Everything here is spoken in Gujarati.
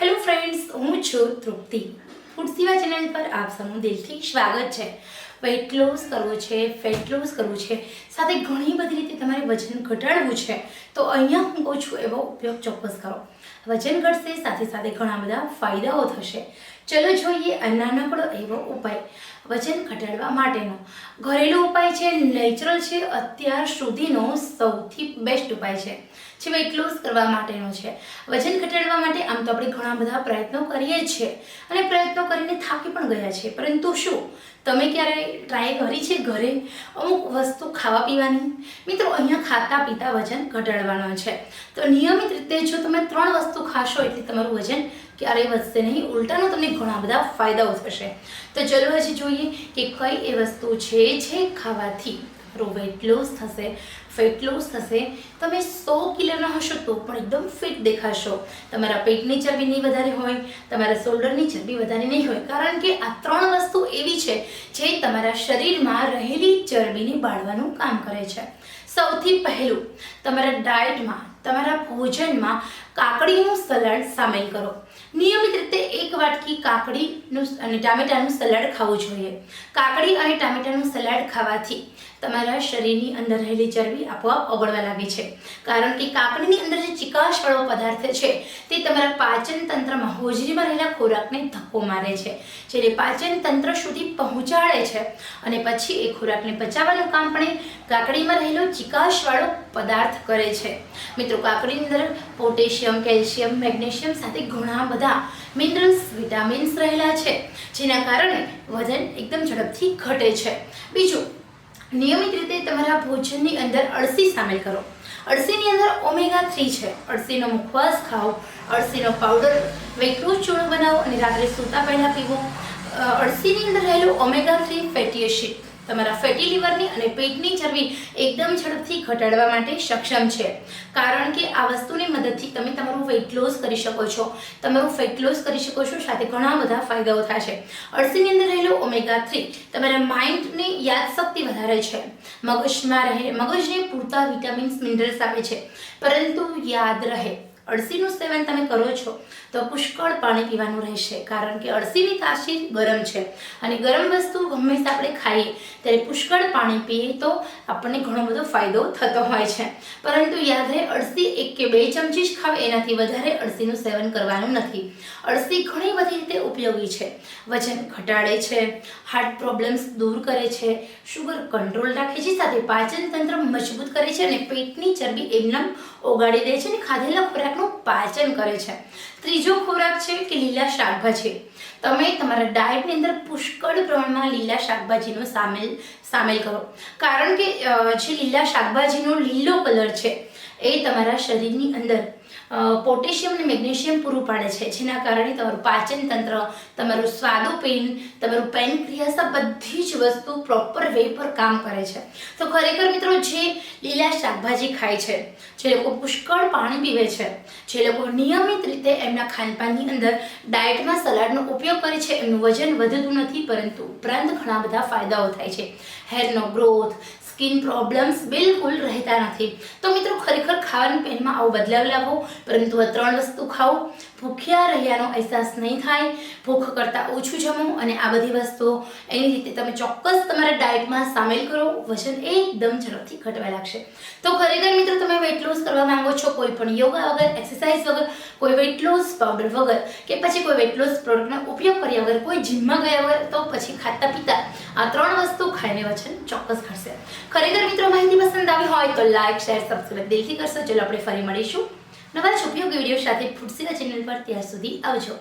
હેલો ફ્રેન્ડ્સ હું છું તૃપ્તિ. ફૂડ સેવા ચેનલ પર આપ સૌનું દિલથી સ્વાગત છે. વેટ લોસ કરવું છે ફેટ લોસ કરવું છે, સાથે ઘણી બધી રીતે તમારે વજન ઘટાડવું છે. તો અહીંયા હું કહું છું એવો ઉપયોગ ચોક્કસ કરો. વજન ઘટશે, સાથે સાથે ઘણા બધા ફાયદાઓ થશે. ચલો જોઈએ આ નાનકડો એવો ઉપાય. વજન ઘટાડવા માટેનો. ઘરેલું ઉપાય છે, નેચરલ છે, અત્યાર સુધીનો સૌથી બેસ્ટ ઉપાય છે. જે વેઇટ લોસ કરવા માટેનો છે. વજન ઘટાડવા માટે આમ તો આપણે ઘણા બધા પ્રયત્નો કરીએ છીએ. અને પ્રયત્નો કરીને થાકી પણ ગયા છે પરંતુ શું? તમે ક્યારે ટ્રાય કરી છે ઘરે? અમુક વસ્તુ ખાવા પીવાની? મિત્રો, અહીંયા ખાતા પીતા વજન ઘટાડવાનો છે. તો નિયમિત રીતે જો તમે ત્રણ વસ્તુ ખાશો એટલે તમારું વજન ક્યારેય વધશે નહીં, ઉલટાનો તમને ઘણા બધા ફાયદાઓ થશે. તો ચલો હજી જોઈએ કે કઈ એ વસ્તુ છે, જે ખાવાથી તમારું વેટ લોસ થશે ફેટ લોસ થશે. તમે સો કિલોના હશો તો પણ એકદમ ફિટ દેખાશો. તમારા પેટની ચરબી નહીં વધારે હોય, તમારા શોલ્ડરની ચરબી વધારે નહીં હોય. કારણ કે આ ત્રણ વસ્તુ એવી છે, જે તમારા શરીરમાં રહેલી ચરબીને બાળવાનું કામ કરે છે. સૌથી પહેલું, તમારા ડાયટમાં તમારા ભોજનમાં કાકડીનું સલાડ સામેલ કરો. નિયમિત રીતે એક વાટકી કાકડીનું અને ટામેટાનું સલાડ ખાવું જોઈએ. કાકડી અને ટામેટાનું સલાડ ખાવાથી તમારા શરીરની અંદર રહેલી ચરબી આપોઆપ ઓગળવા લાગે છે. કારણ કે કાકડીની અંદર જે ચિકાશવાળો પદાર્થ છે, તે તમારા પાચન તંત્રમાં હોજરીમાં રહેલા ખોરાકને ધક્કો મારે છે. જેને પાચન તંત્ર સુધી પહોંચાડે છે અને પછી એ ખોરાકને પચાવવાનું કામ પણ કાકડીમાં રહેલો ચિકાશવાળો પદાર્થ કરે છે. મિત્રો, કાકડીની અંદર પોટેશિયમ, કેલ્શિયમ, મેગ્નેશિયમ સાથે ઘણા બધા મિનરલ્સ, વિટામિન્સ રહેલા છે, જેના કારણે વજન એકદમ ઝડપથી ઘટે છે. બીજું, નિયમિત રીતે તમારા ભોજનની અંદર અળસી સામેલ કરો. અળસીની અંદર ઓમેગા થ્રી છે. અળસીનો મુખવાસ ખાઓ, અળસીનો પાવડર વેકરૂસ ચૂર્ણ બનાવો અને રાત્રે સૂતા પહેલાં પીવો. અળસીની અંદર રહેલું ઓમેગા થ્રી ફેટી એસિડ તમારા ફેટી લીવરની અને પેટની ચરબી એકદમ ઝડપથી ઘટાડવા માટે સક્ષમ છે. કારણ કે આ વસ્તુની મદદથી તમે તમારું વેઇટ લોસ કરી શકો છો. તમારું ફેટ લોસ કરી શકો છો, સાથે ઘણા બધા ફાયદાઓ છે અળસીની અંદર રહેલું ઓમેગા થ્રી તમારા માઇન્ડની યાદશક્તિ વધારે છે. મગજમાં રહે, મગજને પૂરતા વિટામિન્સ મિનરલ્સ આપે છે. પરંતુ યાદ રહે. અળસીનું સેવન તમે કરો છો, તો પુષ્કળ પાણી પીવાનું રહેશે. કારણ કે અળસીની તાસીર ગરમ છે અને ગરમ વસ્તુ હંમેશા આપણે ખાઈએ. ત્યારે પુષ્કળ પાણી પીએ તો આપણને ઘણો બધો ફાયદો થતો હોય છે. પરંતુ યાદ રહે, અળસી એક કે બે ચમચી જ ખાવે, એનાથી વધારે અળસીનું સેવન કરવાનું નથી. અળસી ઘણી બધી રીતે ઉપયોગી છે. વજન ઘટાડે છે હાર્ટ પ્રોબ્લેમ્સ દૂર કરે છે શુગર કંટ્રોલ રાખે છે, સાથે પાચન તંત્ર મજબૂત કરે છે અને પેટની ચરબી એમનામ ઓગાળી દે છે અને ખાધેલા ખોરાકનું પાચન કરે છે? ત્રીજો ખોરાક છે કે લીલા શાકભાજી. તમે તમારા ડાયટની અંદર પુષ્કળ પ્રમાણમાં લીલા શાકભાજીનો સામેલ સામેલ કરો. કારણ કે જે લીલા શાકભાજીનો લીલો કલર છે, એ તમારા શરીરની અંદર પોટેશિયમ અને મેગ્નેશિયમ પૂરું પાડે છે. જેના કારણે તમારું પાચન તંત્ર, તમારું સ્વાદુપિંડ, તમારું પેનક્રિયાસ બધી જ વસ્તુ પ્રોપર વે પર કામ કરે છે. તો ખરેખર મિત્રો, જે લીલા શાકભાજી ખાય છે, જે લોકો પુષ્કળ પાણી પીવે છે, જે લોકો નિયમિત રીતે એમના ખાનપાનની અંદર ડાયટમાં સલાડનો ઉપયોગ કરે છે, એમનું વજન વધતું નથી, પરંતુ ઉપરાંત ઘણા બધા ફાયદાઓ થાય છે. હેરનો ગ્રોથ સ્કિન પ્રોબ્લેમ્સ બિલકુલ રહેતા નથી. તો મિત્રો, ખરેખર ખાવાનું પેનમાં આવો બદલાવ લાવો, પરંતુ આ ત્રણ વસ્તુ ખાઓ. ભૂખ્યા રહ્યાનો અહેસાસ નહીં થાય, ભૂખ કરતાં ઓછું જમો અને આ બધી વસ્તુઓ એની રીતે તમે ચોક્કસ તમારા ડાયટમાં સામેલ કરો. વજન એકદમ ઝડપથી ઘટવા લાગશે. તો ખરેખર મિત્રો, તમે વેટ લોસ કરવા માંગો છો કોઈ પણ યોગા વગર એક્સરસાઇઝ વગર, કોઈ વેટ લોસ પાવડર વગર કે પછી કોઈ વેટ લોસ પ્રોડક્ટનો ઉપયોગ કર્યા વગર, કોઈ જીમમાં ગયા વગર, તો પછી ખાતા પીતા આ ત્રણ વસ્તુ ખાઈને વજન ચોક્કસ ઘટશે. ખરેખર મિત્રો માહિતી પસંદ આવી હોય તો લાઈક શેર સબસ્ક્રાઇબ દિલથી કરશો. ચલો આપણે ફરી મળીશું. નવા જ ઉપયોગી વીડિયો સાથે ફૂડસીના ચેનલ પર ત્યાં સુધી આવજો.